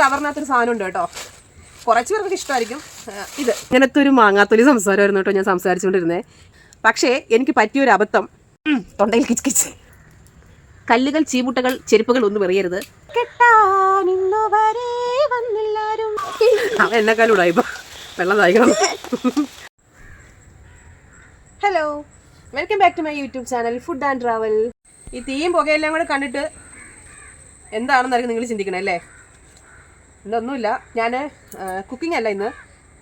കവറിനകത്തൊരു സാധനം ഉണ്ട് കേട്ടോ. കുറച്ച് പേർക്ക് ഇഷ്ടമായിരിക്കും. ഇത്. ഇങ്ങനത്തെ ഒരു മാങ്ങാത്തൊലി സംസാരമായിരുന്നു കേട്ടോ ഞാൻ സംസാരിച്ചുകൊണ്ടിരുന്നേ. പക്ഷേ എനിക്ക് പറ്റിയ ഒരു അബദ്ധം. തൊണ്ടയിൽ കിച്ച് കിച്ച്. കല്ലുകൾ ചീമുട്ടകൾ ചെരുപ്പുകൾ ഒന്നും എറിയരുത്. കെട്ടാനിന്നുവരെ വന്നെല്ലാരും. അവൻ എന്നെക്കാളും ഇപ്പൊ. വെള്ളം തായിക്കണം hello welcome back to my YouTube channel food and travel ഈ തീയും പുകയെല്ലാം കൂടെ കണ്ടിട്ട് എന്താണെന്നായിരിക്കും നിങ്ങൾ ചിന്തിക്കണേ അല്ലേ? ഇതൊന്നുമില്ല. ഞാൻ കുക്കിംഗ് അല്ല ഇന്ന്.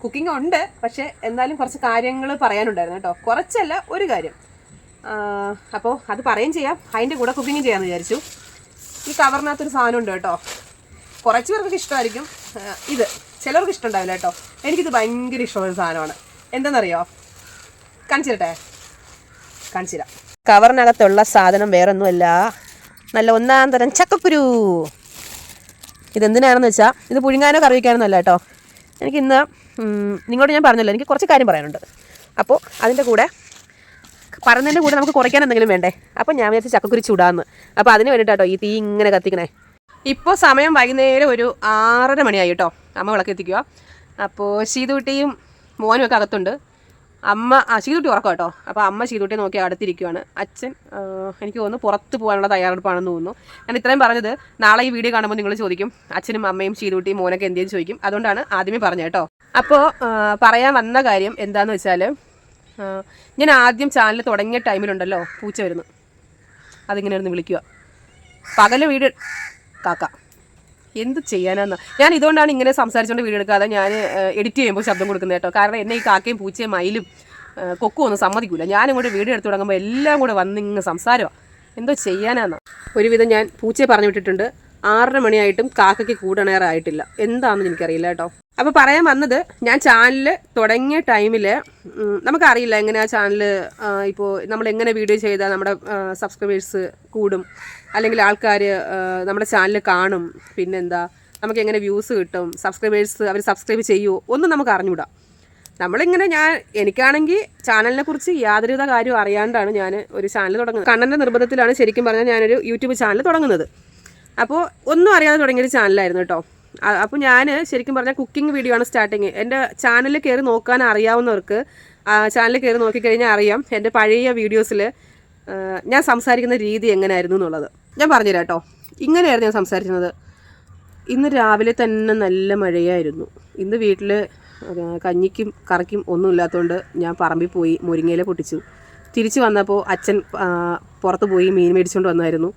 കുക്കിംഗ് ഉണ്ട് പക്ഷേ എന്നാലും കുറച്ച് കാര്യങ്ങൾ പറയാനുണ്ടായിരുന്നു കേട്ടോ. കുറച്ചല്ല ഒരു കാര്യം. അപ്പോൾ അത് പറയും ചെയ്യാം. അതിന്റെ കൂടെ കുക്കിംഗ് ചെയ്യാമെന്ന് വിചാരിച്ചു. ഈ കവറിനകത്തൊരു സാധനം ഉണ്ട് കേട്ടോ. കുറച്ച് പേർക്ക് ഇഷ്ടമായിരിക്കും ഇത്. ചിലർക്ക് ഇഷ്ടമുണ്ടാവില്ല കേട്ടോ. എനിക്കിത് ഭയങ്കര ഇഷ്ടമുള്ള സാധനമാണ്. എന്തെന്നറിയോ കാണിച്ചിരട്ടെ? കാണിച്ചിരാം. കവറിനകത്തുള്ള സാധനം വേറൊന്നുമല്ല. നല്ല ഒന്നാം തരം ചക്കക്കുരു. ഇതെന്തിനാണെന്ന് വെച്ചാൽ ഇത് പുഴുങ്ങാനോ കറി വയ്ക്കാനൊന്നുമല്ല കേട്ടോ എനിക്ക് ഇന്ന് നിങ്ങളോട് ഞാൻ പറഞ്ഞല്ലോ എനിക്ക് കുറച്ച് കാര്യം പറയാനുണ്ട്. അപ്പോൾ അതിന്റെ കൂടെ പറഞ്ഞതിന്റെ കൂടെ നമുക്ക് കുറയ്ക്കാൻ എന്തെങ്കിലും വേണ്ടേ? അപ്പോൾ ഞാൻ വിചാരിച്ച് ചക്കക്കുരി ചൂടാന്ന്. അപ്പോൾ അതിന് വേണ്ടിയിട്ടോ ഈ തീ ഇങ്ങനെ കത്തിക്കണേ. ഇപ്പോൾ സമയം വൈകുന്നേരം ഒരു ആറര മണിയായി കേട്ടോ അമ്മ വിളക്ക് എത്തിക്കുക അപ്പോൾ ശീതുട്ടിയും മോനും ഒക്കെ അകത്തുണ്ട്. അമ്മ ആ ശീതുട്ടി ഉറക്കം കേട്ടോ അപ്പോൾ അമ്മ ശീതുട്ടിയെ നോക്കി അടുത്തിരിക്കുകയാണ് അച്ഛൻ എനിക്ക് തോന്നുന്നു പുറത്ത് പോകാനുള്ള തയ്യാറെടുപ്പാണെന്ന് തോന്നുന്നു. ഞാൻ ഇത്രയും പറഞ്ഞത് നാളെ ഈ വീഡിയോ കാണുമ്പോൾ നിങ്ങൾ ചോദിക്കും അച്ഛനും അമ്മയും ശീതുട്ടിയും മോനൊക്കെ എന്തെങ്കിലും ചോദിക്കും. അതുകൊണ്ടാണ് ആദ്യമേ പറഞ്ഞത് കേട്ടോ. അപ്പോൾ പറയാൻ വന്ന കാര്യം എന്താന്ന് വെച്ചാൽ ഞാൻ ആദ്യം ചാനൽ തുടങ്ങിയ ടൈമിലുണ്ടല്ലോ പൂച്ച വരുന്നു. അതിങ്ങനെ ഇരുന്ന് വിളിക്കുക. പകൽ വീട് കാക്ക. എന്ത് ചെയ്യാനാന്ന്? ഞാൻ ഇതുകൊണ്ടാണ് ഇങ്ങനെ സംസാരിച്ചുകൊണ്ട് വീഡിയോ എടുക്കാതെ ഞാൻ എഡിറ്റ് ചെയ്യുമ്പോൾ ശബ്ദം കൊടുക്കുന്നത് കേട്ടോ. കാരണം എന്നെ ഈ കാക്കയും പൂച്ചയും മയിലും കൊക്കും ഒന്നും സമ്മതിക്കില്ല ഞാനും കൂടെ വീഡിയോ എടുത്ത് തുടങ്ങുമ്പോൾ എല്ലാം കൂടെ വന്ന് ഇങ്ങനെ സംസാരമാണ് എന്തോ ചെയ്യാനാന്ന്? ഒരുവിധം ഞാൻ പൂച്ചയെ പറഞ്ഞു വിട്ടിട്ടുണ്ട്. ആറര മണിയായിട്ടും കാക്കയ്ക്ക് കൂടണേറായിട്ടില്ല. എന്താണെന്ന് എനിക്കറിയില്ല കേട്ടോ. അപ്പോൾ പറയാൻ വന്നത് ഞാൻ ചാനൽ തുടങ്ങിയ ടൈമിൽ നമുക്കറിയില്ല എങ്ങനെ ആ ചാനൽ ഇപ്പോൾ നമ്മൾ എങ്ങനെ വീഡിയോ ചെയ്താൽ നമ്മുടെ സബ്സ്ക്രൈബേഴ്സ് കൂടും. അല്ലെങ്കിൽ ആൾക്കാർ നമ്മുടെ ചാനൽ കാണും പിന്നെന്താ നമുക്ക് എങ്ങനെ വ്യൂസ് കിട്ടും സബ്സ്ക്രൈബേഴ്സ് അവർ സബ്സ്ക്രൈബ് ചെയ്യുമോ ഒന്നും നമുക്ക് അറിഞ്ഞുകൂടാ. നമ്മളിങ്ങനെ ഞാൻ എനിക്കാണെങ്കിൽ ചാനലിനെ കുറിച്ച് യാതൊരുവിധ കാര്യവും അറിയാണ്ടാണ് ഞാൻ ഒരു ചാനൽ തുടങ്ങുന്നത്. കണ്ണന്റെ നിർബന്ധത്തിലാണ് ശരിക്കും പറഞ്ഞാൽ ഞാനൊരു യൂട്യൂബ് ചാനൽ തുടങ്ങുന്നത്. അപ്പോൾ ഒന്നും അറിയാതെ തുടങ്ങിയൊരു ചാനലായിരുന്നു കേട്ടോ. അപ്പോൾ ഞാൻ ശരിക്കും പറഞ്ഞാൽ കുക്കിംഗ് വീഡിയോ ആണ് സ്റ്റാർട്ടിങ്. എന്റെ ചാനലിൽ കയറി നോക്കാൻ അറിയാവുന്നവർക്ക് ചാനലിൽ കയറി നോക്കിക്കഴിഞ്ഞാൽ അറിയാം എന്റെ പഴയ വീഡിയോസിൽ ഞാൻ സംസാരിക്കുന്ന രീതി എങ്ങനെയായിരുന്നു എന്നുള്ളത്. ഞാൻ പറഞ്ഞുതരാം കേട്ടോ ഇങ്ങനെയായിരുന്നു ഞാൻ സംസാരിക്കുന്നത് ഇന്ന് രാവിലെ തന്നെ നല്ല മഴയായിരുന്നു. ഇന്ന് വീട്ടിൽ കഞ്ഞിക്കും കറക്കും ഒന്നും ഇല്ലാത്തതുകൊണ്ട് ഞാൻ പറമ്പിൽ പോയി മുരിങ്ങയില പൊട്ടിച്ചു. തിരിച്ചു വന്നപ്പോൾ അച്ഛൻ പുറത്ത് പോയി മീൻ മേടിച്ചുകൊണ്ട് വന്നായിരുന്നു.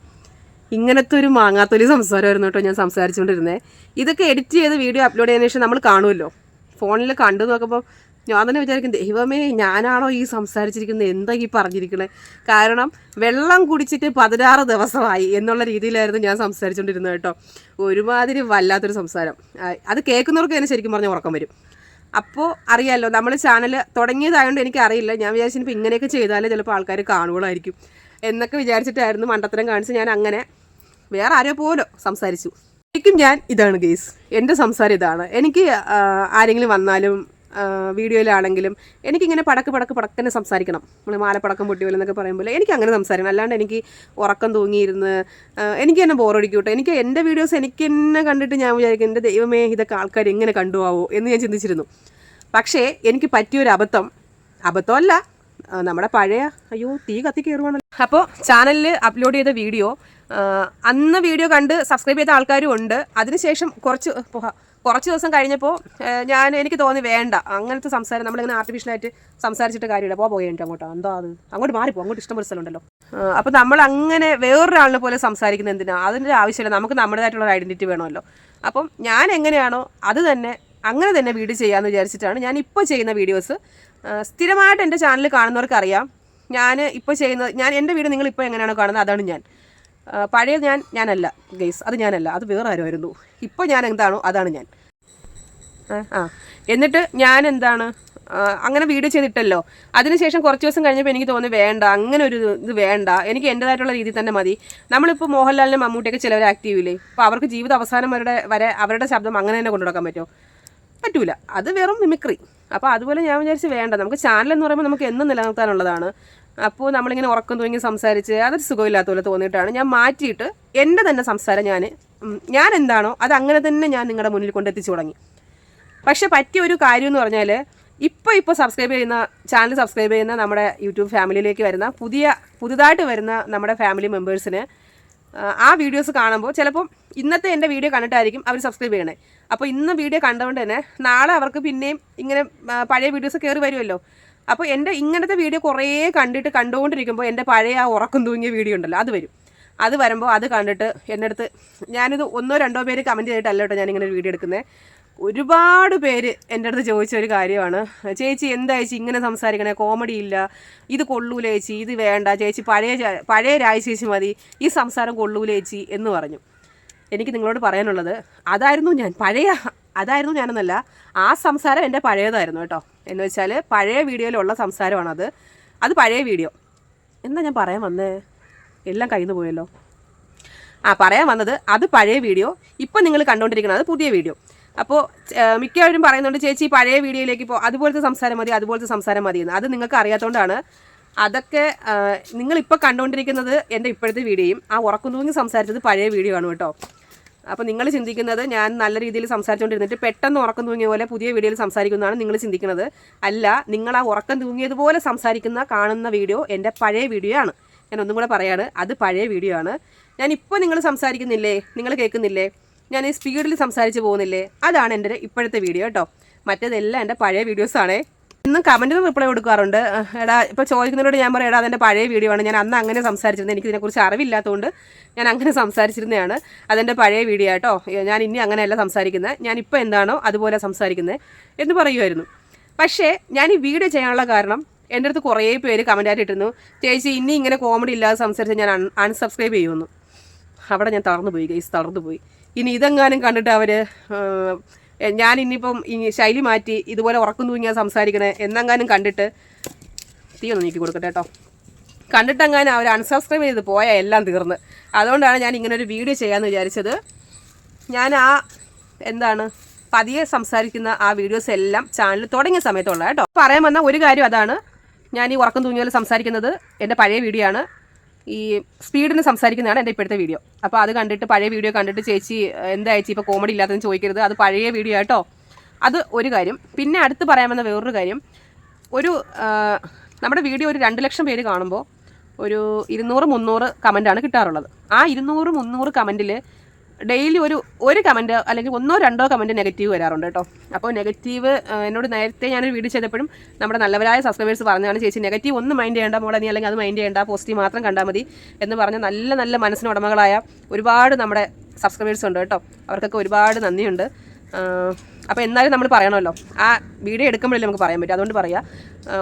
ഇങ്ങനത്തെ ഒരു മാങ്ങാത്തൊലി സംസാരമായിരുന്നു കേട്ടോ ഞാൻ സംസാരിച്ചുകൊണ്ടിരുന്നത് ഇതൊക്കെ എഡിറ്റ് ചെയ്ത് വീഡിയോ അപ്ലോഡ് ചെയ്തതിനു ശേഷം നമ്മൾ കാണുമല്ലോ. ഫോണിൽ കണ്ടു നോക്കുമ്പോൾ ഞാൻ തന്നെ വിചാരിക്കും ദൈവമേ ഞാനാണോ ഈ സംസാരിച്ചിരിക്കുന്നത്? എന്താ ഈ പറഞ്ഞിരിക്കുന്നത് കാരണം വെള്ളം കുടിച്ചിട്ട് പതിനാറ് ദിവസമായി എന്നുള്ള രീതിയിലായിരുന്നു ഞാൻ സംസാരിച്ചുകൊണ്ടിരുന്നത് കേട്ടോ. ഒരുമാതിരി വല്ലാത്തൊരു സംസാരം. അത് കേൾക്കുന്നവർക്ക് തന്നെ ശരിക്കും പറഞ്ഞാൽ ഉറക്കം വരും. അപ്പോൾ അറിയാമല്ലോ നമ്മൾ ചാനൽ തുടങ്ങിയതായതുകൊണ്ട് എനിക്ക് അറിയില്ല ഞാൻ വിചാരിച്ചിപ്പോൾ ഇങ്ങനെയൊക്കെ ചെയ്താലേ ചിലപ്പോൾ ആൾക്കാർ കാണുകളായിരിക്കും എന്നൊക്കെ വിചാരിച്ചിട്ടായിരുന്നു മണ്ടത്തരം കാണിച്ച് ഞാൻ അങ്ങനെ വേറെ ആരോ പോലോ സംസാരിച്ചു. ശരിക്കും ഞാൻ ഇതാണ് ഗെയ്സ് എന്റെ സംസാരം ഇതാണ്. എനിക്ക് ആരെങ്കിലും വന്നാലും വീഡിയോയിലാണെങ്കിലും എനിക്കിങ്ങനെ പടക്ക് പടക്ക് പടക്കന്നെ സംസാരിക്കണം. നമ്മൾ മാലപ്പടക്കം പൊട്ടിയോ എന്നൊക്കെ പറയുമ്പോൾ എനിക്ക് അങ്ങനെ സംസാരിക്കണം. അല്ലാണ്ട് എനിക്ക് ഉറക്കം തൂങ്ങിയിരുന്ന് എനിക്ക് തന്നെ ബോറടിക്കൂട്ടെ എനിക്ക് എന്റെ വീഡിയോസ് എനിക്ക് തന്നെ കണ്ടിട്ട് ഞാൻ വിചാരിക്കും എന്റെ ദൈവമേ ഇതൊക്കെ ആൾക്കാർ എങ്ങനെ കണ്ടുപോവോ എന്ന് ഞാൻ ചിന്തിച്ചിരുന്നു. പക്ഷേ എനിക്ക് പറ്റിയൊരു അബദ്ധം അബദ്ധമല്ല. നമ്മുടെ പഴയ അയ്യോ തീ കത്തി കയറുവാണല്ലോ അപ്പോൾ ചാനലിൽ അപ്ലോഡ് ചെയ്ത വീഡിയോ അന്ന് വീഡിയോ കണ്ട് സബ്സ്ക്രൈബ് ചെയ്ത ആൾക്കാരും ഉണ്ട്. അതിനുശേഷം കുറച്ച് കുറച്ച് ദിവസം കഴിഞ്ഞപ്പോൾ ഞാൻ എനിക്ക് തോന്നി വേണ്ട അങ്ങനത്തെ സംസാരം നമ്മളിങ്ങനെ ആർട്ടിഫിഷ്യലായിട്ട് സംസാരിച്ചിട്ട് കാര്യമില്ല. പോ പോയി എനിക്ക് അങ്ങോട്ടോ എന്താ അത്? അങ്ങോട്ട് മാറിപ്പോ അങ്ങോട്ട് ഇഷ്ടംപോലെ സ്ഥലമുണ്ടല്ലോ. അപ്പോൾ നമ്മൾ അങ്ങനെ വേറൊരാളിനെ പോലെ സംസാരിക്കുന്ന എന്തിനാ? അതിന്റെ ആവശ്യമില്ല നമുക്ക് നമ്മുടേതായിട്ടുള്ള ഒരു ഐഡന്റിറ്റി വേണമല്ലോ. അപ്പം ഞാൻ എങ്ങനെയാണോ അത് തന്നെ അങ്ങനെ തന്നെ വീഡിയോ ചെയ്യാമെന്ന് വിചാരിച്ചിട്ടാണ് ഞാൻ ഇപ്പോൾ ചെയ്യുന്ന വീഡിയോസ് സ്ഥിരമായിട്ട് എന്റെ ചാനൽ കാണുന്നവർക്കറിയാം ഞാൻ ഇപ്പോൾ ചെയ്യുന്നത് ഞാൻ എന്റെ വീട് നിങ്ങൾ ഇപ്പോൾ എങ്ങനെയാണ് കാണുന്നത് അതാണ് ഞാൻ. പഴയ ഞാൻ ഞാനല്ല ഗെയ്സ് അത് ഞാനല്ല അത് വേറെ ആരുമായിരുന്നു. ഇപ്പോൾ ഞാൻ എന്താണോ അതാണ് ഞാൻ. ആ എന്നിട്ട് ഞാൻ എന്താണ് അങ്ങനെ വീഡിയോ ചെയ്തിട്ടല്ലോ. അതിനുശേഷം കുറച്ച് ദിവസം കഴിഞ്ഞപ്പോൾ എനിക്ക് തോന്നി വേണ്ട അങ്ങനെ ഒരു ഇത് വേണ്ട. എനിക്ക് എന്റേതായിട്ടുള്ള രീതിയിൽ തന്നെ മതി. നമ്മളിപ്പോൾ മോഹൻലാലിനും മമ്മൂട്ടിയൊക്കെ ചിലവർ ആക്റ്റീവില്ലേ അപ്പോൾ അവർക്ക് ജീവിത അവസാനം വരെ വരെ അവരുടെ ശബ്ദം അങ്ങനെ തന്നെ കൊണ്ടുനടക്കാൻ പറ്റുമോ? പറ്റൂല. അത് വെറും മിമിക്രി. അപ്പോൾ അതുപോലെ ഞാൻ വിചാരിച്ച് വേണ്ട. നമുക്ക് ചാനൽ എന്ന് പറയുമ്പോൾ നമുക്ക് എന്നും നിലനിർത്താനുള്ളതാണ്. അപ്പോൾ നമ്മളിങ്ങനെ ഉറക്കം തൂങ്ങി സംസാരിച്ച് അതൊരു സുഖമില്ലാത്ത പോലെ തോന്നിയിട്ടാണ് ഞാൻ മാറ്റിയിട്ട് എന്റെ തന്നെ സംസാരം ഞാൻ ഞാൻ എന്താണോ അത് അങ്ങനെ തന്നെ ഞാൻ നിങ്ങളുടെ മുന്നിൽ കൊണ്ടെത്തിച്ചു തുടങ്ങി. പക്ഷെ പറ്റിയ ഒരു കാര്യം എന്ന് പറഞ്ഞാൽ ഇപ്പോൾ ഇപ്പോൾ സബ്സ്ക്രൈബ് ചെയ്യുന്ന ചാനൽ സബ്സ്ക്രൈബ് ചെയ്യുന്ന നമ്മുടെ യൂട്യൂബ് ഫാമിലിയിലേക്ക് വരുന്ന പുതിയ പുതുതായിട്ട് വരുന്ന നമ്മുടെ ഫാമിലി മെമ്പേഴ്സിന് ആ വീഡിയോസ് കാണുമ്പോൾ ചിലപ്പം ഇന്നത്തെ എന്റെ വീഡിയോ കണ്ടിട്ടായിരിക്കും അവർ സബ്സ്ക്രൈബ് ചെയ്യണേ. അപ്പോൾ ഇന്ന് വീഡിയോ കണ്ടതുകൊണ്ട് തന്നെ നാളെ അവർക്ക് പിന്നെയും ഇങ്ങനെ പഴയ വീഡിയോസ് കയറി വരുമല്ലോ. അപ്പോൾ എന്റെ ഇങ്ങനത്തെ വീഡിയോ കുറേ കണ്ടിട്ട് കണ്ടുകൊണ്ടിരിക്കുമ്പോൾ എന്റെ പഴയ ആ ഉറക്കം തൂങ്ങിയ വീഡിയോ ഉണ്ടല്ലോ അത് വരും. അത് വരുമ്പോൾ അത് കണ്ടിട്ട് എന്റെ അടുത്ത് ഞാനിത് ഒന്നോ രണ്ടോ പേര് കമന്റ് ചെയ്തിട്ടല്ല കേട്ടോ ഞാനിങ്ങനെ വീഡിയോ എടുക്കുന്നത് ഒരുപാട് പേര് എന്റെ അടുത്ത് ചോദിച്ച ഒരു കാര്യമാണ്. ചേച്ചി എന്താ ചേച്ചി ഇങ്ങനെ സംസാരിക്കണേ? കോമഡി ഇല്ല. ഇത് കൊള്ളൂല ചേച്ചി. ഇത് വേണ്ട. ചേച്ചി പഴയ പഴയ രാജ ചേച്ചി മതി. ഈ സംസാരം കൊള്ളൂല ചേച്ചി എന്ന് പറഞ്ഞു. എനിക്ക് നിങ്ങളോട് പറയാനുള്ളത് അതായിരുന്നു ഞാൻ പഴയ അതായിരുന്നു ഞാനെന്നല്ല. ആ സംസാരം എന്റെ പഴയതായിരുന്നു കേട്ടോ. എന്ന് വെച്ചാൽ പഴയ വീഡിയോയിലുള്ള സംസാരമാണത്. അത് പഴയ വീഡിയോ. എന്താ ഞാൻ പറയാൻ വന്നേ? എല്ലാം കയ്യിൽ പോയല്ലോ. ആ പറയാൻ വന്നത് അത് പഴയ വീഡിയോ. ഇപ്പം നിങ്ങൾ കണ്ടുകൊണ്ടിരിക്കുന്നത് പുതിയ വീഡിയോ. അപ്പോൾ മിക്കവരും പറയുന്നുണ്ട് ചേച്ചി പഴയ വീഡിയോയിലേക്ക് ഇപ്പോൾ അതുപോലത്തെ സംസാരം മതി അതുപോലത്തെ സംസാരം മതി എന്ന്. അത് നിങ്ങൾക്ക് അറിയാത്തതുകൊണ്ടാണ് അതൊക്കെ നിങ്ങളിപ്പോൾ കണ്ടുകൊണ്ടിരിക്കുന്നത് എന്റെ ഇപ്പോഴത്തെ വീഡിയോയും ആ ഉറക്കം തൂങ്ങി സംസാരിച്ചത് പഴയ വീഡിയോ ആണ് കേട്ടോ. അപ്പോൾ നിങ്ങൾ ചിന്തിക്കുന്നത് ഞാൻ നല്ല രീതിയിൽ സംസാരിച്ചുകൊണ്ടിരുന്നിട്ട് പെട്ടെന്ന് ഉറക്കം തൂങ്ങിയ പോലെ പുതിയ വീഡിയോയിൽ സംസാരിക്കുന്നതാണ് നിങ്ങൾ ചിന്തിക്കുന്നത്. അല്ല നിങ്ങൾ ആ ഉറക്കം തൂങ്ങിയതുപോലെ സംസാരിക്കുന്ന കാണുന്ന വീഡിയോ എന്റെ പഴയ വീഡിയോ ആണ്. ഞാൻ ഒന്നും കൂടെ പറയാണ് അത് പഴയ വീഡിയോ ആണ്. ഞാൻ ഇപ്പോൾ നിങ്ങൾ സംസാരിക്കുന്നില്ലേ? നിങ്ങൾ കേൾക്കുന്നില്ലേ? ഞാൻ ഈ സ്പീഡിൽ സംസാരിച്ച് പോകുന്നില്ലേ? അതാണ് എന്റെ ഇപ്പോഴത്തെ വീഡിയോ കേട്ടോ മറ്റേതെല്ലാം എന്റെ പഴയ വീഡിയോസാണേ ഇന്നും കമന്റിന് റിപ്ലൈ കൊടുക്കാറുണ്ട്. എടാ ഇപ്പോൾ ചോദിക്കുന്നവരോട് ഞാൻ പറയാം എടാ അതെന്റെ പഴയ വീഡിയോ ആണ്. ഞാൻ അന്ന് അങ്ങനെ സംസാരിച്ചിരുന്നത് എനിക്ക് ഇതിനെക്കുറിച്ച് അറിവില്ലാത്തതുകൊണ്ട് ഞാൻ അങ്ങനെ സംസാരിച്ചിരുന്നതാണ്. അതെന്റെ പഴയ വീഡിയോ ആട്ടോ. ഞാൻ ഇനി അങ്ങനെയല്ല സംസാരിക്കുന്നത് ഞാൻ ഇപ്പോൾ എന്താണോ അതുപോലെ സംസാരിക്കുന്നത് എന്ന് പറയുമായിരുന്നു പക്ഷേ ഞാൻ ഈ വീഡിയോ ചെയ്യാനുള്ള കാരണം എന്റെ അടുത്ത് കുറേ പേര് കമന്റായിട്ട് ഇട്ടിരുന്നു. ചേച്ചി ഇനി ഇങ്ങനെ കോമഡി ഇല്ലാതെ സംസാരിച്ച് ഞാൻ അൺ അൺസബ്സ്ക്രൈബ് ചെയ്യുമെന്ന്. അവിടെ ഞാൻ തളർന്നു പോയി ഗൈസ് തളർന്നു പോയി. ഇനി ഇതെങ്ങാനും കണ്ടിട്ട് അവർ ഞാൻ ഇനിയിപ്പം ഈ ശൈലി മാറ്റി ഇതുപോലെ ഉറക്കം തൂങ്ങിയാൽ സംസാരിക്കണേ എന്നെങ്ങാനും കണ്ടിട്ട് തീ ഒന്ന് നീക്കി കൊടുക്കട്ടെ കേട്ടോ. കണ്ടിട്ടെങ്ങാനും അവർ അൺസബ്സ്ക്രൈബ് ചെയ്ത് പോയാൽ എല്ലാം തീർന്ന്. അതുകൊണ്ടാണ് ഞാൻ ഇങ്ങനെ ഒരു വീഡിയോ ചെയ്യാമെന്ന് വിചാരിച്ചത്. ഞാൻ ആ എന്താണ് പതിയെ സംസാരിക്കുന്ന ആ വീഡിയോസ് എല്ലാം ചാനൽ തുടങ്ങിയ സമയത്തുള്ള കേട്ടോ. പറയാൻ വന്ന ഒരു കാര്യം അതാണ്. ഞാൻ ഈ ഉറക്കം തൂങ്ങിയാൽ സംസാരിക്കുന്നത് എന്റെ പഴയ വീഡിയോ ആണ്. ഈ സ്പീഡിന് സംസാരിക്കുന്നതാണ് എന്റെ ഇപ്പോഴത്തെ വീഡിയോ. അപ്പോൾ അത് കണ്ടിട്ട് പഴയ വീഡിയോ കണ്ടിട്ട് ചേച്ചി എന്താ ചേച്ചി ഇപ്പോൾ കോമഡി ഇല്ലാത്തതെന്ന് ചോദിക്കരുത്. അത് പഴയ വീഡിയോ ആട്ടോ. അത് ഒരു കാര്യം. പിന്നെ അടുത്ത് പറയാൻ വന്ന വേറൊരു കാര്യം. ഒരു നമ്മുടെ വീഡിയോ ഒരു രണ്ട് ലക്ഷം പേര് കാണുമ്പോൾ ഒരു ഇരുന്നൂറ് മുന്നൂറ് കമന്റാണ് കിട്ടാറുള്ളത്. ആ ഇരുന്നൂറ് മുന്നൂറ് കമന്റിൽ ഡെയിലി ഒരു ഒരു കമന്റ് അല്ലെങ്കിൽ ഒന്നോ രണ്ടോ കമന്റ് നെഗറ്റീവ് വരാറുണ്ട് കേട്ടോ. അപ്പോൾ നെഗറ്റീവ് എന്നോട് നേരത്തെ ഞാനൊരു വീഡിയോ ചെയ്തപ്പോഴും നമ്മുടെ നല്ലവരായ സബ്സ്ക്രൈബേഴ്സ് പറഞ്ഞതാണ് ചേച്ചി നെഗറ്റീവ് ഒന്നും മൈൻഡ് ചെയ്യേണ്ട മോളെ നീ അല്ലെങ്കിൽ അത് മൈൻഡ് ചെയ്യേണ്ട പോസിറ്റീവ് മാത്രം കണ്ടാൽ മതി എന്ന് പറഞ്ഞ നല്ല നല്ല മനസ്സിന് ഉടമകളായ ഒരുപാട് നമ്മുടെ സബ്സ്ക്രൈബേഴ്സ് ഉണ്ട് കേട്ടോ. അവർക്കൊക്കെ ഒരുപാട് നന്ദിയുണ്ട്. അപ്പോൾ എന്നാലും നമ്മൾ പറയണമല്ലോ. ആ വീഡിയോ എടുക്കുമ്പോഴല്ലേ നമുക്ക് പറയാൻ പറ്റും. അതുകൊണ്ട് പറയാം.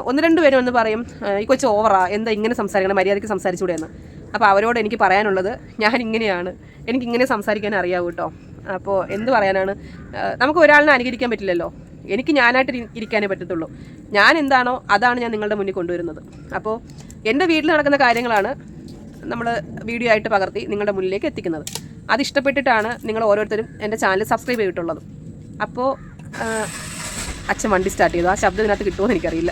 ഒന്ന് രണ്ട് പേരും ഒന്ന് പറയും ഈ കൊച്ചു ഓവറാ എന്താ ഇങ്ങനെ സംസാരിക്കണം മര്യാദയ്ക്ക് സംസാരിച്ചുകൂടെ എന്ന് അപ്പോൾ അവരോട് എനിക്ക് പറയാനുള്ളത് ഞാൻ ഇങ്ങനെയാണ്. എനിക്ക് ഇങ്ങനെ സംസാരിക്കാൻ അറിയാവൂ കേട്ടോ അപ്പോൾ എന്ത് പറയാനാണ്? നമുക്ക് ഒരാളിനെ അനുകരിക്കാൻ പറ്റില്ലല്ലോ. എനിക്ക് ഞാനായിട്ട് ഇരി- ഇരിക്കാനേ പറ്റത്തുള്ളൂ. ഞാൻ എന്താണോ അതാണ് ഞാൻ നിങ്ങളുടെ മുന്നിൽ കൊണ്ടുവരുന്നത്. അപ്പോൾ എന്റെ വീട്ടിൽ നടക്കുന്ന കാര്യങ്ങളാണ് നമ്മൾ വീഡിയോ ആയിട്ട് പകർത്തി നിങ്ങളുടെ മുന്നിലേക്ക് എത്തിക്കുന്നത്. അത് ഇഷ്ടപ്പെട്ടിട്ടാണ് നിങ്ങൾ ഓരോരുത്തരും എന്റെ ചാനൽ സബ്സ്ക്രൈബ് ചെയ്തിട്ടുള്ളത്. അപ്പോൾ അച്ഛൻ വണ്ടി സ്റ്റാർട്ട് ചെയ്തു. ആ ശബ്ദം ഇതിനകത്ത് കിട്ടുമോ എനിക്കറിയില്ല.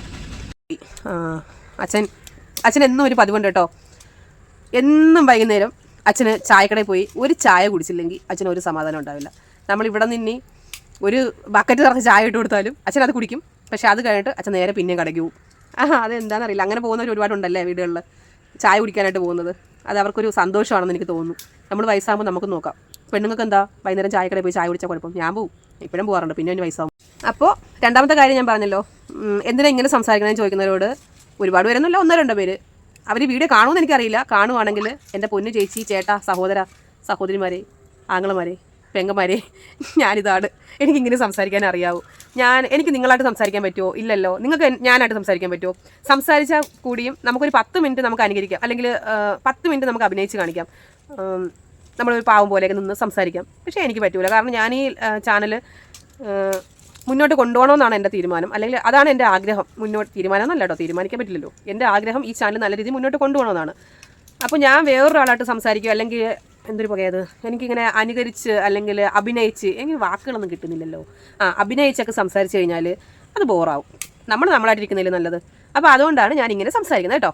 അച്ഛൻ അച്ഛൻ എന്നും ഒരു പതിവുണ്ട് കേട്ടോ. എന്നും വൈകുന്നേരം അച്ഛന് ചായക്കടയിൽ പോയി ഒരു ചായ കുടിച്ചില്ലെങ്കിൽ അച്ഛന് ഒരു സമാധാനം ഉണ്ടാവില്ല. നമ്മൾ ഇവിടെ നിന്നി ഒരു ബക്കറ്റ് നിറച്ച് ചായ ഇട്ട് കൊടുത്താലും അച്ഛൻ അത് കുടിക്കും. പക്ഷേ അത് കഴിഞ്ഞിട്ട് അച്ഛൻ നേരെ പിന്നെയും കടയ്ക്ക് പോകും. ആ അതെന്താണെന്നറിയില്ല അങ്ങനെ പോകുന്നവർ ഒരുപാടുണ്ടല്ലേ വീടുകളിൽ ചായ കുടിക്കാനായിട്ട് പോകുന്നത്. അത് അവർക്കൊരു സന്തോഷമാണെന്ന് എനിക്ക് തോന്നുന്നു. നമ്മൾ വയസ്സാകുമ്പോൾ നമുക്ക് നോക്കാം. പെണ്ണുങ്ങൾക്ക് എന്താ വൈകുന്നേരം ചായക്കടയിൽ പോയി ചായ കുടിച്ചാൽ കുഴപ്പം. ഞാൻ പോവും. ഇപ്പോഴും പോകാറുണ്ട് പിന്നെ അതിന് വയസ്സാകും അപ്പോൾ രണ്ടാമത്തെ കാര്യം ഞാൻ പറഞ്ഞല്ലോ. എന്തിനാ ഇങ്ങനെ സംസാരിക്കണമെന്ന് ചോദിക്കുന്നവരോട് ഒരുപാട് പേരൊന്നുമില്ല ഒന്നോ രണ്ടോ പേര്. അവർ വീഡിയോ കാണുമെന്ന് എനിക്കറിയില്ല. കാണുവാണെങ്കിൽ എന്റെ പൊന്നു ചേച്ചി ചേട്ടാ സഹോദര സഹോദരിമാരെ ആങ്ങളമാരെ പെങ്ങന്മാരെ ഞാനിതാണ്. എനിക്കിങ്ങനെ സംസാരിക്കാൻ അറിയാവൂ ഞാൻ എനിക്ക് നിങ്ങളായിട്ട് സംസാരിക്കാൻ പറ്റുമോ? ഇല്ലല്ലോ. നിങ്ങൾക്ക് ഞാനായിട്ട് സംസാരിക്കാൻ പറ്റുമോ? സംസാരിച്ചാൽ കൂടിയും നമുക്കൊരു പത്ത് മിനിറ്റ് നമുക്ക് അനുകരിക്കാം. അല്ലെങ്കിൽ പത്ത് മിനിറ്റ് നമുക്ക് അഭിനയിച്ച് കാണിക്കാം. നമ്മളൊരു പാവം പോലെയൊക്കെ നിന്ന് സംസാരിക്കാം. പക്ഷേ എനിക്ക് പറ്റൂല. കാരണം ഞാൻ ഈ ചാനൽ മുന്നോട്ട് കൊണ്ടുപോകണമെന്നാണ് എന്റെ തീരുമാനം. അല്ലെങ്കിൽ അതാണ് എന്റെ ആഗ്രഹം. മുന്നോട്ട് തീരുമാനം എന്നല്ല കേട്ടോ. തീരുമാനിക്കാൻ പറ്റില്ലല്ലോ. എന്റെ ആഗ്രഹം ഈ ചാനൽ നല്ല രീതിയിൽ മുന്നോട്ട് കൊണ്ടുപോകണമെന്നാണ്. അപ്പോൾ ഞാൻ വേറൊരാളായിട്ട് സംസാരിക്കുക അല്ലെങ്കിൽ എന്തൊരു പറയാത് എനിക്കിങ്ങനെ അനുകരിച്ച് അല്ലെങ്കിൽ അഭിനയിച്ച് എനിക്ക് വാക്കുകളൊന്നും കിട്ടുന്നില്ലല്ലോ. ആ അഭിനയിച്ചൊക്കെ സംസാരിച്ച് കഴിഞ്ഞാൽ അത് ബോറാവും. നമ്മൾ നമ്മളായിട്ടിരിക്കുന്നില്ലേ നല്ലത്. അപ്പോൾ അതുകൊണ്ടാണ് ഞാൻ ഇങ്ങനെ സംസാരിക്കുന്നത് കേട്ടോ.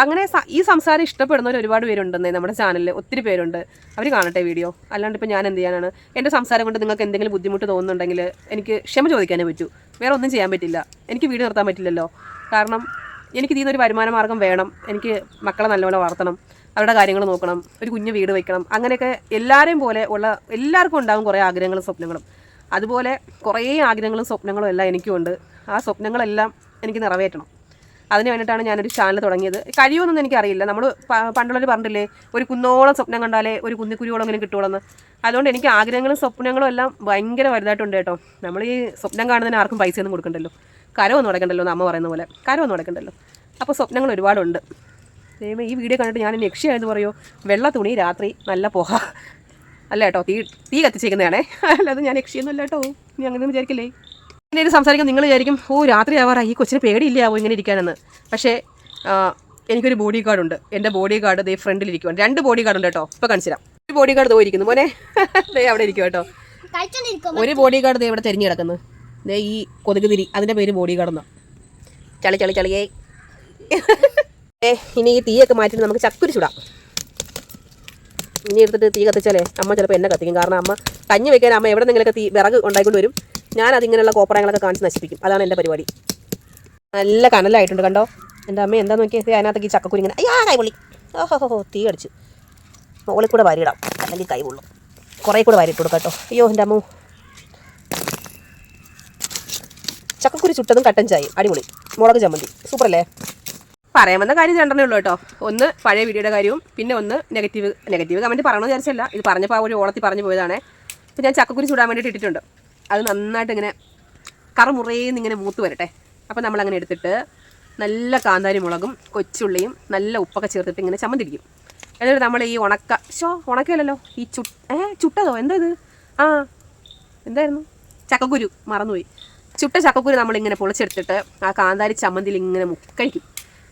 അങ്ങനെ ഈ സംസാരം ഇഷ്ടപ്പെടുന്നവർ ഒരുപാട് പേരുണ്ടെന്നേ നമ്മുടെ ചാനലിൽ ഒത്തിരി പേരുണ്ട്. അവർ കാണട്ടെ വീഡിയോ. അല്ലാണ്ട് ഇപ്പോൾ ഞാൻ എന്ത് ചെയ്യാനാണ്? എന്റെ സംസാരം കൊണ്ട് നിങ്ങൾക്ക് എന്തെങ്കിലും ബുദ്ധിമുട്ട് തോന്നുന്നുണ്ടെങ്കിൽ എനിക്ക് ക്ഷമ ചോദിക്കാനേ പറ്റൂ. വേറെ ഒന്നും ചെയ്യാൻ പറ്റില്ല. എനിക്ക് വീഡിയോ നിർത്താൻ പറ്റില്ലല്ലോ. കാരണം എനിക്ക് ഇതിൽ നിന്നൊരു വരുമാന മാർഗം വേണം. എനിക്ക് മക്കളെ നല്ലപോലെ വളർത്തണം. അവരുടെ കാര്യങ്ങൾ നോക്കണം ഒരു കുഞ്ഞു വീട് വെക്കണം അങ്ങനെയൊക്കെ എല്ലാവരെയും പോലെ ഉള്ള എല്ലാവർക്കും ഉണ്ടാകും കുറേ ആഗ്രഹങ്ങളും സ്വപ്നങ്ങളും. അതുപോലെ കുറേ ആഗ്രഹങ്ങളും സ്വപ്നങ്ങളും എല്ലാം എനിക്കുമുണ്ട്. ആ സ്വപ്നങ്ങളെല്ലാം എനിക്ക് നിറവേറ്റണം. അതിന് വേണ്ടിയിട്ടാണ് ഞാനൊരു ചാനൽ തുടങ്ങിയത്. കഴിയുമെന്നൊന്നും എനിക്കറിയില്ല. നമ്മൾ പണ്ടുള്ളവർ പറഞ്ഞില്ലേ ഒരു കുന്നോളം സ്വപ്നം കണ്ടാലേ ഒരു കുന്നിക്കുരുവോളം ഇങ്ങനെ കിട്ടുള്ളൂ അതുകൊണ്ട് എനിക്ക് ആഗ്രഹങ്ങളും സ്വപ്നങ്ങളും എല്ലാം ഭയങ്കര വലുതായിട്ടുണ്ട് കേട്ടോ. നമ്മൾ ഈ സ്വപ്നം കാണുന്നതിന് ആർക്കും പൈസയൊന്നും കൊടുക്കണ്ടല്ലോ. കരമൊന്നും അടക്കണ്ടല്ലോ അമ്മ പറയുന്ന പോലെ. കരമൊന്നും അടക്കണ്ടല്ലോ. അപ്പോൾ സ്വപ്നങ്ങൾ ഒരുപാടുണ്ട്. ദൈവമേ ഈ വീഡിയോ കണ്ടിട്ട് ഞാൻ ലക്ഷ്യമായെന്ന് പറയുമോ വെള്ള തുണി രാത്രി നല്ല പോഹ അല്ല കേട്ടോ തീ തീ കത്തിച്ചേക്കുന്നതാണേ. അല്ലാതെ ഞാൻ ലക്ഷ്യമൊന്നുമല്ല കേട്ടോ. നീ അങ്ങനെ വിചാരിക്കില്ലേ? ഇങ്ങനെ ഇത് സംസാരിക്കാൻ നിങ്ങൾ വിചാരിക്കും ഓ രാത്രി ആവാറാ ഈ കൊച്ചിന് പേടിയില്ലാവോ ഇങ്ങനെ ഇരിക്കാനെന്ന്? പക്ഷേ എനിക്കൊരു ബോഡി ഗാർഡ് ഉണ്ട്. എന്റെ ബോഡി ഗാർഡ് ദേ ഫ്രണ്ടിൽ ഇരിക്കുവാണ് രണ്ട് ബോഡി ഗാർഡ് ഉണ്ട് കേട്ടോ. ഇപ്പോൾ കാണിച്ചു തരാം. ഒരു ബോഡി ഗാർഡ് ദോ ഇരിക്കുന്നു. മോനെ ദേ അവിടെ ഇരിക്കും കേട്ടോ. ഒരു ബോഡി ഗാർഡ് ദേ ഇവിടെ തിരിഞ്ഞു കിടക്കുന്നു. ദേ ഈ കൊതുക് തിരി അതിന്റെ പേര് ബോഡി ഗാർഡ് എന്നാണ് ചളി ചളി ചളിയേ. ഇനി ഈ തീയൊക്കെ മാറ്റിയിട്ട് നമുക്ക് ചക്കുരി ചുടാം. ഇനി എടുത്തിട്ട് തീ കത്തിച്ചാലേ അമ്മ ചിലപ്പോൾ എന്നെ കത്തിക്കും. കാരണം അമ്മ കഞ്ഞി വെക്കാൻ അമ്മ എവിടെ നിങ്ങളൊക്കെ തീ വിറക് ഉണ്ടായിക്കൊണ്ട് വരും. ഞാൻ അതിങ്ങനെയുള്ള കോപ്പറങ്ങളൊക്കെ കാണിച്ച് നശിപ്പിക്കും. അതാണ് എന്റെ പരിപാടി. നല്ല കനലായിട്ടുണ്ട് കണ്ടോ? എന്റെ അമ്മ എന്താ നോക്കിയത് അതിനകത്തേക്ക് ഈ ചക്കക്കുരി ഇങ്ങനെ അയ്യാ കൈ പൊള്ളി ഓഹോ ഹോ തീ അടിച്ചു മുകളിൽ കൂടെ വാരിയിടാം. അല്ലെങ്കിൽ കൈ പൊള്ളും. കുറേ കൂടെ വാരിയിട്ട് കൊടുക്കാം കേട്ടോ. അയ്യോ എന്റെ അമ്മ. ചക്കക്കുരി ചുട്ടതും കട്ടൻ ചായയും. അടിപൊളി. മുളക് ചമ്മന്തി. സൂപ്പറല്ലേ? പറയാമെന്ന കാര്യം രണ്ടെണ്ണേ ഉള്ളൂ കേട്ടോ. ഒന്ന് പഴയ വീഡിയോയുടെ കാര്യവും പിന്നെ ഒന്ന് നെഗറ്റീവ് നെഗറ്റീവ് കമന്റ് പറയണമെന്ന് വിചാരിച്ചല്ല. ഇത് പറഞ്ഞപ്പോൾ ഒരു ഓളത്തിൽ പറഞ്ഞു പോയതാണ്. അപ്പോൾ ഞാൻ ചക്കക്കുരി ചൂടാൻ വേണ്ടിയിട്ട് ഇട്ടിട്ടുണ്ട്. അത് നന്നായിട്ട് ഇങ്ങനെ കറമുറേന്ന് ഇങ്ങനെ മൂത്ത് വരട്ടെ. അപ്പോൾ നമ്മളങ്ങനെ എടുത്തിട്ട് നല്ല കാന്താരി മുളകും കൊച്ചുള്ളിയും നല്ല ഉപ്പൊക്കെ ചേർത്തിട്ട് ഇങ്ങനെ ചമ്മന്തിരിക്കും. എന്നിട്ട് നമ്മൾ ഈ ഉണക്ക ഷോ ഉണക്കയല്ലല്ലോ. ഈ ചു ഏ ചുട്ടതോ? എന്താ ഇത്? ആ എന്തായിരുന്നു? ചക്കക്കുരു മറന്നുപോയി. ചുട്ട ചക്കക്കുരു നമ്മളിങ്ങനെ പൊളിച്ചെടുത്തിട്ട് ആ കാന്താരി ചമ്മന്തിയിൽ ഇങ്ങനെ മുക്കഴിക്കും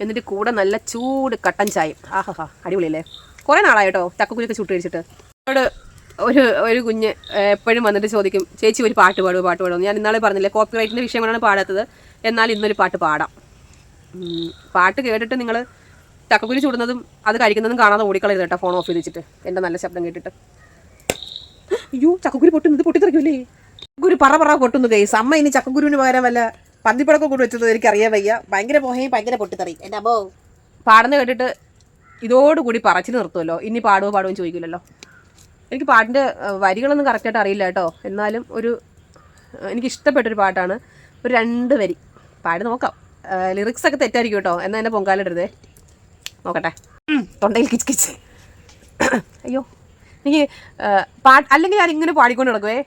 എന്നിട്ട് കൂടെ നല്ല ചൂട് കട്ടൻ ചായയും. ആഹാ അടിപൊളിയല്ലേ? കുറേ നാളായി കേട്ടോ കുഞ്ഞൊക്കെ ചുട്ട് കഴിച്ചിട്ട്? അവിടെ ഒരു ഒരു കുഞ്ഞ് എപ്പോഴും വന്നിട്ട് ചോദിക്കും ചേച്ചി ഒരു പാട്ട് പാടുമോ പാട്ട് പാടുമോ ഞാൻ ഇന്നാളെ പറഞ്ഞില്ലേ കോപ്പി റൈറ്റിന്റെ കൊണ്ടാണ് പാടാത്തത്. എന്നാൽ ഇന്നൊരു പാട്ട് പാടാം. പാട്ട് കേട്ടിട്ട് നിങ്ങൾ ചക്കക്കുരി ചൂടുന്നതും അത് കഴിക്കുന്നതും കാണാതെ ഓടിക്കളരുത് കേട്ടോ ഫോൺ ഓഫ് ചെയ്ത് വെച്ചിട്ട്. എന്റെ നല്ല ശബ്ദം കേട്ടിട്ട്. അയ്യോ ചക്കക്കുരി പൊട്ടുന്നത് പൊട്ടിത്തെറിക്കൂലേ ചക്കക്കുരു പറ പറ പൊട്ടുന്നു സമ്മ അമ്മ ഇനി ചക്കക്കുരുവിന് പകരം വല്ല പന്തിപ്പടക്കം കൊണ്ട് വെച്ചത് എനിക്ക് അറിയാൻ വയ്യ. ഭയങ്കര മോഹയും ഭയങ്കര പൊട്ടിത്തെറി എന്റെ അമ്മോ. പാടുന്ന കേട്ടിട്ട് ഇതോടുകൂടി പറച്ചിൽ നിർത്തുമല്ലോ. ഇനി പാടുമോ പാടുമോ ചോദിക്കില്ലല്ലോ. എനിക്ക് പാട്ടിന്റെ വരികളൊന്നും കറക്റ്റായിട്ട് അറിയില്ല കേട്ടോ. എന്നാലും ഒരു എനിക്ക് ഇഷ്ടപ്പെട്ടൊരു പാട്ടാണ്. ഒരു രണ്ട് വരി. പാടി നോക്കാം. ലിറിക്സ് ഒക്കെ തെറ്റായിരിക്കും കേട്ടോ. എന്നാൽ എന്നെ പൊങ്കാലിടരുതേ നോക്കട്ടെ. തൊണ്ടയിൽ കിച്ച് കിച്ച്. അയ്യോ. എനിക്ക് പാട്ട് അല്ലെങ്കിൽ ഞാൻ ഇങ്ങനെ പാടിക്കൊണ്ട് നടക്കുവേ.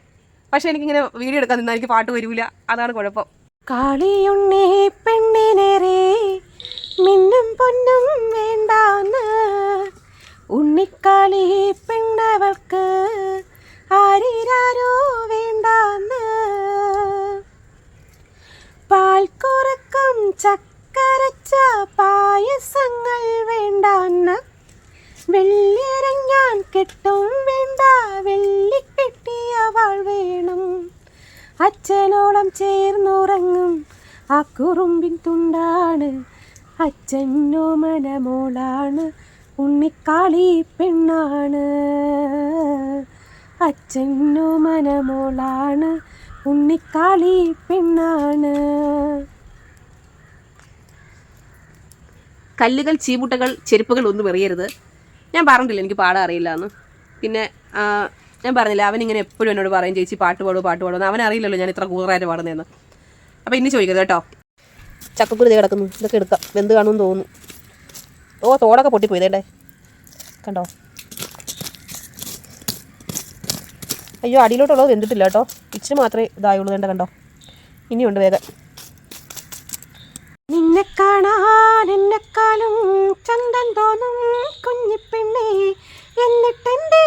പക്ഷേ എനിക്കിങ്ങനെ വീഡിയോ എടുക്കാൻ നിന്നാൽ എനിക്ക് പാട്ട് വരില്ല അതാണ് കുഴപ്പം. കാളിയുണ്ണേ പെണ്ണിനെ മിന്നും പൊന്നും വേണ്ടാന്ന് അച്ഛനോ മനമോളാണ് ഉണ്ണിക്കാളി പെണ്ണാണ്. കല്ലുകൾ ചീമുട്ടകൾ ചെരുപ്പുകൾ ഒന്നും എറിയരുത്. ഞാൻ പറഞ്ഞില്ല എനിക്ക് പാടാൻ അറിയില്ല എന്ന് പിന്നെ ഞാൻ പറഞ്ഞില്ല അവൻ ഇങ്ങനെ എപ്പോഴും എന്നോട് പറയും ചേച്ചി പാട്ട് പാടുമോ പാട്ട് പാടുമോ അവൻ അറിയില്ലല്ലോ ഞാൻ ഇത്ര കൂറായിട്ട് പാടുന്നതെന്ന്. അപ്പോൾ ഇനി ചോദിക്കരുത് കേട്ടോ. ചക്കക്കുരുതി കിടക്കുന്നു. ഇതൊക്കെ എടുക്കാം. വെന്ത് കാണുമെന്ന് തോന്നുന്നു. ഓ തോടൊക്കെ പൊട്ടിപ്പോയി ഇതേണ്ടേ കണ്ടോ? അയ്യോ അടിയിലോട്ടുള്ളത് വെന്തിട്ടില്ല കേട്ടോ. ഇച്ചിരി മാത്രമേ ഇതായുള്ളൂ വേണ്ട കണ്ടോ? ഇനിയുണ്ട് വേഗം. നിന്നെ കാണാൻ എന്നെക്കാളും ചന്തം തോന്നും കുഞ്ഞിപ്പെണ്ണേ. എന്നിട്ടെന്തേ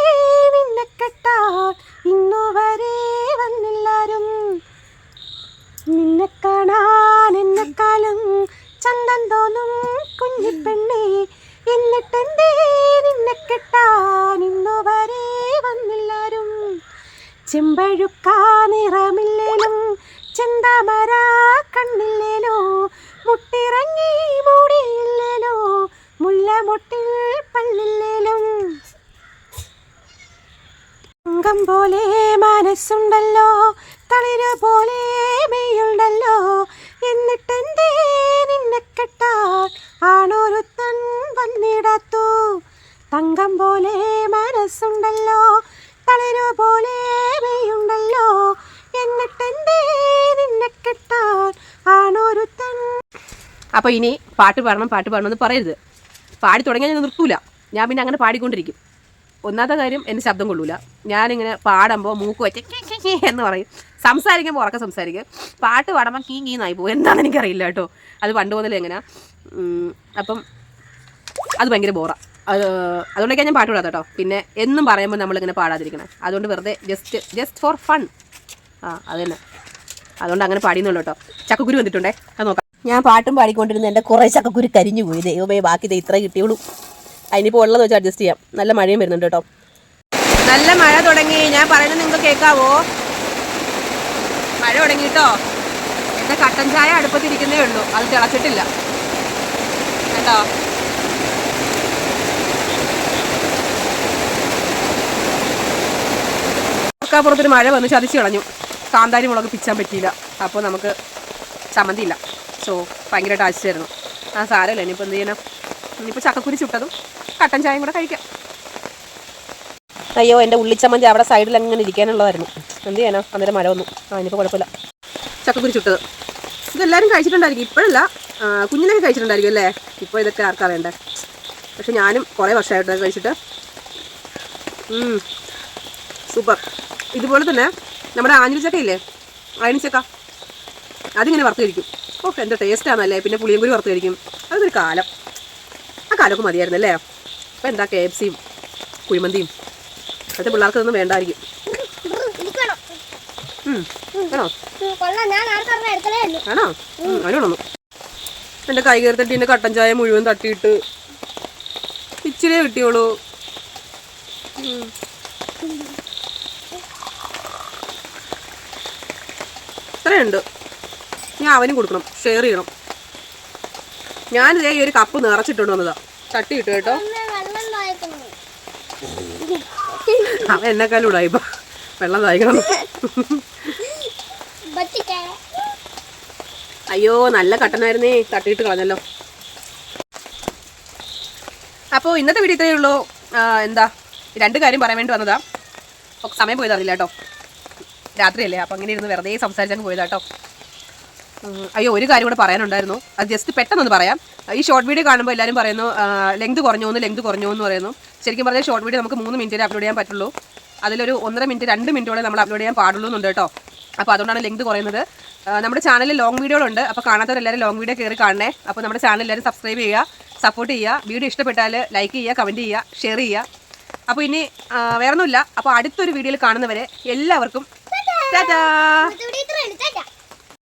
നിന്നെ കെട്ടാൻ ഇന്നു വരെ വന്നില്ലാരും നിന്നെ കാണാൻ എന്നെക്കാളും ചന്തം തോന്നും കുഞ്ഞിപ്പെണ്ണേ. എന്നിട്ടെന്തേ നിന്നെ കെട്ടാൻ ഇന്നു വരെ വന്നില്ലാരും ചെമ്പഴുക്ക നിറമില്ലേലും ചെന്താമര കണ്ണില്ലേലോ മുട്ടിറങ്ങി മൂടിയില്ലേലോ മുല്ല മുട്ടിൽ പള്ളില്ലേലും അംഗം പോലെ മനസ്സുണ്ടല്ലോ തളിര പോലെ മെയ്യുണ്ടല്ലോ എന്നിട്ടെന്തേ നിന്നെ കെട്ടാൽ ആണോരുത്തൻ വന്നിടത്തു? തങ്കം പോലെ മനസ്സുണ്ടല്ലോ തളിര പോലെ മെയ്യുണ്ടല്ലോ എന്നിട്ടെന്തേ നിന്നെ അപ്പോൾ ഇനി പാട്ട് പാടണം പാട്ട് പാടണം എന്ന് പറയരുത്. പാടി തുടങ്ങിയാൽ ഞാൻ നിർത്തൂല. ഞാൻ പിന്നെ അങ്ങനെ പാടിക്കൊണ്ടിരിക്കും. ഒന്നാമത്തെ കാര്യം എന്റെ ശബ്ദം കൊള്ളൂല. ഞാനിങ്ങനെ പാടുമ്പോൾ മൂക്ക് വെച്ച് എന്ന് പറയും. സംസാരിക്കുമ്പോൾ ഉറക്കെ സംസാരിക്കും. പാട്ട് പാടുമ്പോൾ കീ കീന്നായി പോകും. എന്താണെന്ന് എനിക്കറിയില്ല കേട്ടോ. അത് പണ്ട് മുതലേ എങ്ങനെയാ അപ്പം അത് ഭയങ്കര ബോറാ. അത് അതുകൊണ്ടൊക്കെ ഞാൻ പാട്ട് പാടാത്ത കേട്ടോ. പിന്നെ എന്നും പറയുമ്പോൾ നമ്മളിങ്ങനെ പാടാതിരിക്കണം. അതുകൊണ്ട് വെറുതെ ജസ്റ്റ് ജസ്റ്റ് ഫോർ ഫൺ ആ അത് തന്നെ. അതുകൊണ്ട് അങ്ങനെ പാടിയെന്നുള്ളൂ കേട്ടോ. ചക്കക്കുരു വന്നിട്ടുണ്ടേ അത് നോക്കാം. ഞാൻ പാട്ടും പാടിക്കൊണ്ടിരുന്ന എന്റെ കുറേ ചക്കക്കുരു കരിഞ്ഞു പോയി. ദൈവമേ ബാക്കി ഇത് ഇത്ര കിട്ടിയുള്ളൂ. അതിനിപ്പോൾ ഉള്ളത് വെച്ച് അഡ്ജസ്റ്റ് ചെയ്യാം. നല്ല മഴയും വരുന്നുണ്ട് കേട്ടോ. നല്ല മഴ തുടങ്ങി. ഞാൻ പറയുന്നത് നിങ്ങൾക്ക് കേൾക്കാവോ? മഴ തുടങ്ങി കേട്ടോ. എന്റെ കട്ടൻ ചായ അടുപ്പത്തിരിക്കുന്നേ ഉള്ളൂ. അത് തിളച്ചിട്ടില്ല. കേട്ടോ അപ്പുറത്തൊരു മഴ വന്ന് ചതിച്ച് കളഞ്ഞു. കാന്താരി മുളക് പിച്ചാൻ പറ്റിയില്ല. അപ്പോൾ നമുക്ക് ചമ്മന്തിയില്ല. സോ ഭയങ്കരമായിട്ട് ആശിച്ചായിരുന്നു. ആ സാരമില്ല ഇനിയിപ്പോൾ എന്ത് ചെയ്യണം? ഇനിയിപ്പോൾ ചക്കക്കുരി ചുട്ടതും കട്ടൻ ചായയും കൂടെ കഴിക്കാം. അയ്യോ എന്റെ ഉള്ളിച്ചമ്മന്തി അവിടെ സൈഡിൽ അങ്ങനെ ഇരിക്കാനുള്ളതായിരുന്നു. എന്ത് ചെയ്യാനാ? അന്നേരം മഴ വന്നു. ആ ഇനിയിപ്പോൾ കുഴപ്പമില്ല. ചക്കക്കുരി ചുട്ടത്. ഇതെല്ലാവരും കഴിച്ചിട്ടുണ്ടായിരിക്കും. ഇപ്പോഴല്ല കുഞ്ഞിനൊക്കെ കഴിച്ചിട്ടുണ്ടായിരിക്കും അല്ലേ? ഇപ്പോൾ ഇതൊക്കെ ആർക്കാ വേണ്ടേ? പക്ഷെ ഞാനും കുറേ വർഷമായിട്ട് കഴിച്ചിട്ട്. സൂപ്പർ. ഇതുപോലെ തന്നെ നമ്മുടെ ആഞ്ഞിലിച്ചക്ക ഇല്ലേ? അയണിച്ചക്ക അതിങ്ങനെ വറുത്ത് കഴിക്കും ഓ എന്താ ടേസ്റ്റാണല്ലേ പിന്നെ പുളിയും കൂടി വറുത്ത് കഴിക്കും അതൊരു കാലം. ആ കാലമൊക്കെ മതിയായിരുന്നു അല്ലേ? അപ്പം എന്താ കെ എഫ് സിയും കുഴിമന്തിയും അപ്പോഴത്തെ പിള്ളേർക്ക് ഇതൊന്നും വേണ്ടായിരിക്കും. ആണോ ആണോ എന്റെ കൈ കയറി തട്ടി എന്റെ കട്ടൻ ചായ മുഴുവൻ തട്ടിയിട്ട് ഇച്ചിരി കിട്ടിയോളൂ ഉം. ഇത്രയുണ്ട് ഞാൻ അവനും കൊടുക്കണം. ഷെയർ ചെയ്യണം. ഞാനിതേ ഈ ഒരു കപ്പ് നിറച്ചിട്ടുണ്ട് വന്നതാ. തട്ടി ഇട്ടു കേട്ടോ. ഇടായി അവൻ എന്നെക്കാളും ഇടായിപ്പ വെള്ളം തായിക്കണം അയ്യോ നല്ല കട്ടനായിരുന്നേ. തട്ടിയിട്ട് കളഞ്ഞല്ലോ. അപ്പോൾ ഇന്നത്തെ വീഡിയോ ഇത്രയേ ഉള്ളൂ. എന്താ? രണ്ട് കാര്യം പറയാൻ വേണ്ടി വന്നതാ. സമയം പോയതറിയില്ല കേട്ടോ. രാത്രിയല്ലേ? അപ്പോൾ അങ്ങനെ ഇരുന്ന് വെറുതെ സംസാരിച്ചങ്ങ് പോയതാ കേട്ടോ അയ്യോ ഒരു കാര്യം കൂടെ പറയാനുണ്ടായിരുന്നു. അത് ജസ്റ്റ് പെട്ടെന്ന് പറയാം. ഈ ഷോർട്ട് വീഡിയോ കാണുമ്പോൾ എല്ലാവരും പറയുന്നു ലെങ്ത് കുറഞ്ഞു എന്ന് ലെങ്ത് കുറഞ്ഞു എന്ന് പറയുന്നു. ശരിക്കും പറഞ്ഞാൽ ഷോർട്ട് വീഡിയോ നമുക്ക് മൂന്ന് മിനിറ്റ് അപ്ലോഡ് ചെയ്യാൻ പറ്റുള്ളൂ. അതിലൊരു ഒന്നര മിനിറ്റ് രണ്ട് മിനിറ്റോടെ നമ്മൾ അപ്ലോഡ് ചെയ്യാൻ പാടുള്ളൂ എന്നുണ്ട് കേട്ടോ അപ്പോൾ അതുകൊണ്ടാണ് ലെങ്ത് കുറയുന്നത്. നമ്മുടെ ചാനലിൽ ലോങ് വീഡിയോകളുണ്ട് അപ്പോൾ കാണാത്തവരെല്ലാവരും ലോങ് വീഡിയോ കയറി കാണണേ. അപ്പോൾ നമ്മുടെ ചാനൽ എല്ലാവരും സബ്സ്ക്രൈബ് ചെയ്യുക സപ്പോർട്ട് ചെയ്യുക. വീഡിയോ ഇഷ്ടപ്പെട്ടാൽ ലൈക്ക് ചെയ്യുക കമന്റ് ചെയ്യുക ഷെയർ ചെയ്യുക. അപ്പോൾ ഇനി വേറൊന്നുമില്ല. അപ്പോൾ അടുത്തൊരു വീഡിയോയിൽ കാണുന്നവരെ എല്ലാവർക്കും ടാറ്റാ